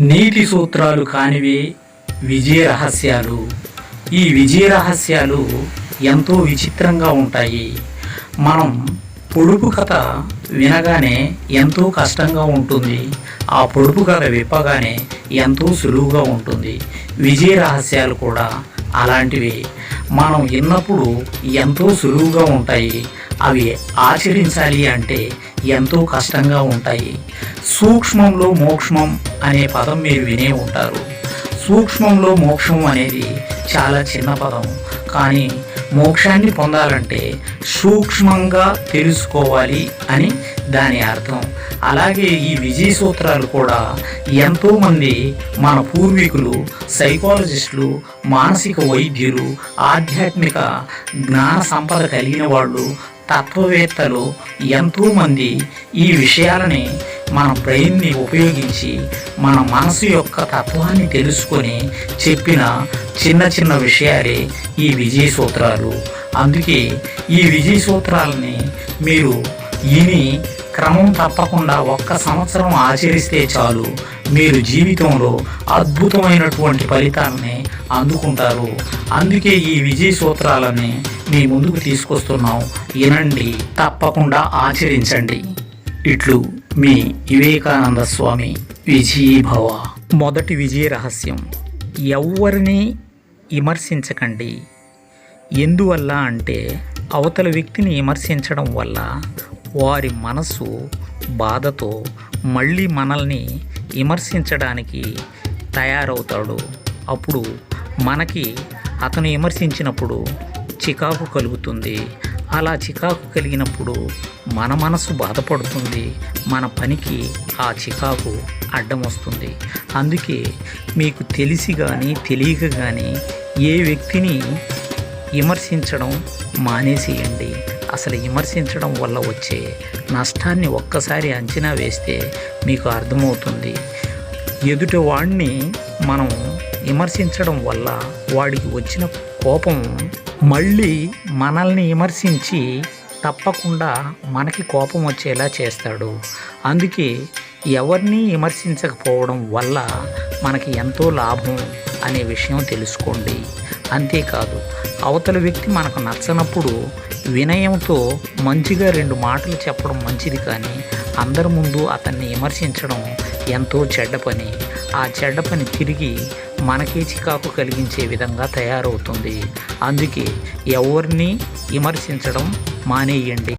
నీతి సూత్రాలు కానివే విజయ రహస్యాలు. ఈ విజయ రహస్యాలు ఎంతో విచిత్రంగా ఉంటాయి. మనం పొడుపు కథ వినగానే ఎంతో కష్టంగా ఉంటుంది. ఆ పొడుపు కథ విప్పగానే ఎంతో సులువుగా ఉంటుంది. విజయ రహస్యాలు కూడా అలాంటివి. మనం విన్నప్పుడు ఎంతో సులువుగా ఉంటాయి. అవి ఆచరించాలి అంటే ఎంతో కష్టంగా ఉంటాయి. సూక్ష్మంలో మోక్షమం అనే పదం మీరు వినే ఉంటారు. సూక్ష్మంలో మోక్షం అనేది చాలా చిన్న పదం. కానీ మోక్షాన్ని పొందాలంటే సూక్ష్మంగా తెలుసుకోవాలి అని దాని అర్థం. అలాగే ఈ విజయ సూత్రాలు కూడా ఎంతోమంది మన పూర్వీకులు సైకాలజిస్టులు మానసిక వైద్యులు ఆధ్యాత్మిక జ్ఞాన సంపద కలిగిన వాళ్ళు తత్వవేత్తలు ఎంతోమంది ఈ విషయాలని మన బ్రెయిన్ని ఉపయోగించి మన మనసు యొక్క తత్వాన్ని తెలుసుకొని చెప్పిన చిన్న చిన్న విషయాలే ఈ విజయ సూత్రాలు అందుకే ఈ విజయ సూత్రాలని మీరు ఇని క్రమం తప్పకుండా ఒక్క సంవత్సరం ఆచరిస్తే చాలు. మీరు జీవితంలో అద్భుతమైనటువంటి ఫలితాలని అందుకుంటారు. అందుకే ఈ విజయ సూత్రాలని మీ ముందుకు తీసుకొస్తున్నాం. వినండి తప్పకుండా ఆచరించండి. ఇట్లు మీ వివేకానంద స్వామి విజయీభవ. మొదటి విజయ రహస్యం. ఎవరిని విమర్శించకండి. ఎందువల్ల అంటే అవతల వ్యక్తిని విమర్శించడం వల్ల వారి మనసు బాధతో మళ్ళీ మనల్ని విమర్శించడానికి తయారవుతాడు. అప్పుడు మనకి అతను విమర్శించినప్పుడు చికాకు కలుగుతుంది. అలా చికాకు కలిగినప్పుడు మన మనసు బాధపడుతుంది. మన పనికి ఆ చికాకు అడ్డం వస్తుంది. అందుకే మీకు తెలిసి కానీ తెలియక కానీ ఏ వ్యక్తిని విమర్శించడం మానేసేయండి. అసలు విమర్శించడం వల్ల వచ్చే నష్టాన్ని ఒక్కసారి అంచనా వేస్తే మీకు అర్థమవుతుంది. ఎదుటి వాడిని మనం విమర్శించడం వల్ల వాడికి వచ్చిన కోపం మళ్ళీ మనల్ని విమర్శించి తప్పకుండా మనకి కోపం వచ్చేలా చేస్తాడు. అందుకే ఎవరిని విమర్శించకపోవడం వల్ల మనకి ఎంతో లాభం అనే విషయం తెలుసుకోండి. అంతేకాదు అవతల వ్యక్తి మనకు నచ్చనప్పుడు వినయంతో మంచిగా రెండు మాటలు చెప్పడం మంచిది కానీ అందరి ముందు అతన్ని విమర్శించడం ఎంతో చెడ్డ పని. ఆ చెడ్డ పని తిరిగి మనకే చికాకు కలిగించే విధంగా తయారవుతుంది. అందుకే ఎవరిని విమర్శించడం మానేయండి.